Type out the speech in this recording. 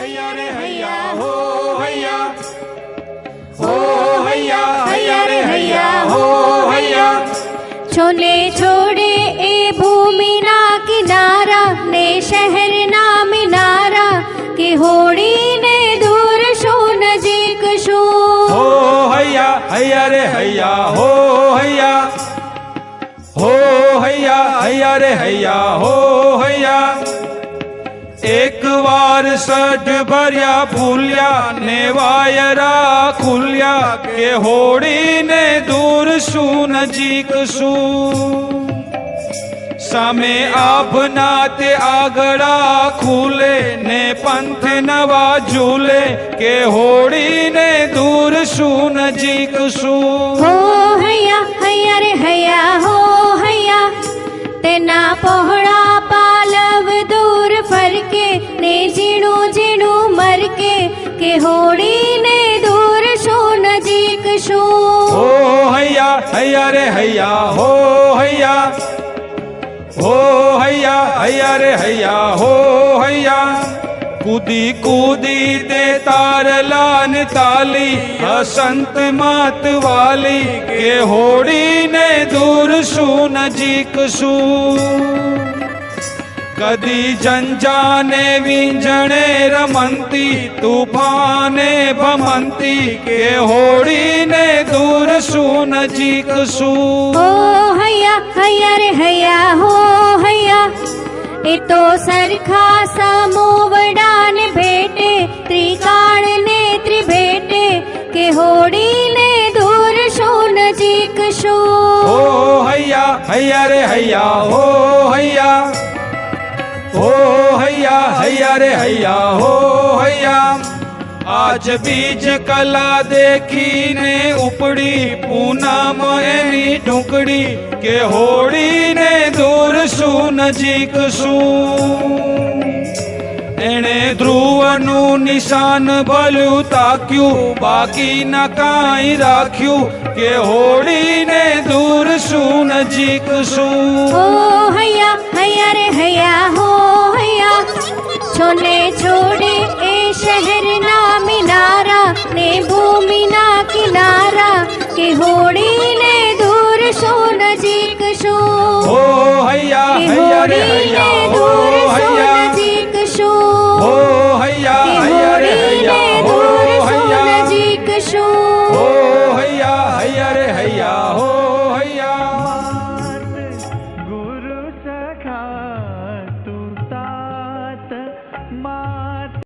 હૈયા રે હૈયા હો હૈયા હો હૈયા હૈયા રે હૈયા હો હૈયા છોલે છોડે એ ભૂમિના કિનારા ને શહેરના મિનારા કે હોડીને દૂર શું નજીક શું હો હૈયા હૈયા રે હૈયા હો હૈયા હો હૈયા હૈયા રે હૈયા હો હૈયા એક વાર સઢ ભર્યા ભૂલ્યા ને વાયરા ખુલ્યા કે હોડીને દૂર શું નજીક શું? સામે આભના તે આગળા ખુલે, ને પંથ નવા ઝૂલે કે હોડીને દૂર શું નજીક શું? હોડીને દૂર શું નજીક શું હો હૈયા હૈયા રે, હૈયા. હો હૈયા. હો હૈયા હૈયા રે, હૈયા. હો હૈયા. કૂદી કૂદી તે તારલા ને તાલી, હસંત માત વાલી, કે હોડીને દૂર શું નજીક શું કદી જંજાને વિંજણે રમંતી તુફાને ભમંતી કે હોળીને દૂર શું નજીક શું હૈયા હૈયા રે હૈયા હો હૈયા એ તો સરખા સમૂવડાને ભેટે ત્રિકાળ ને ત્રિભેટે કે હોળીને દૂર શું નજીક હો ઓ હૈયા હૈયા રે હૈયા હો હૈયા હૈયા રે હૈયા, હો હૈયા. આજ બીજ કલા દેખીને ઉપડી પૂનમ એની ઢુકડી કે હોળીને દૂર શું નજીક શું? એણે ધ્રુવનું નિશાન ભલ્યું તાક્યું, બાકી ન કાંઈ રાખ્યું કે હોળીને દૂર શું નજીક શું?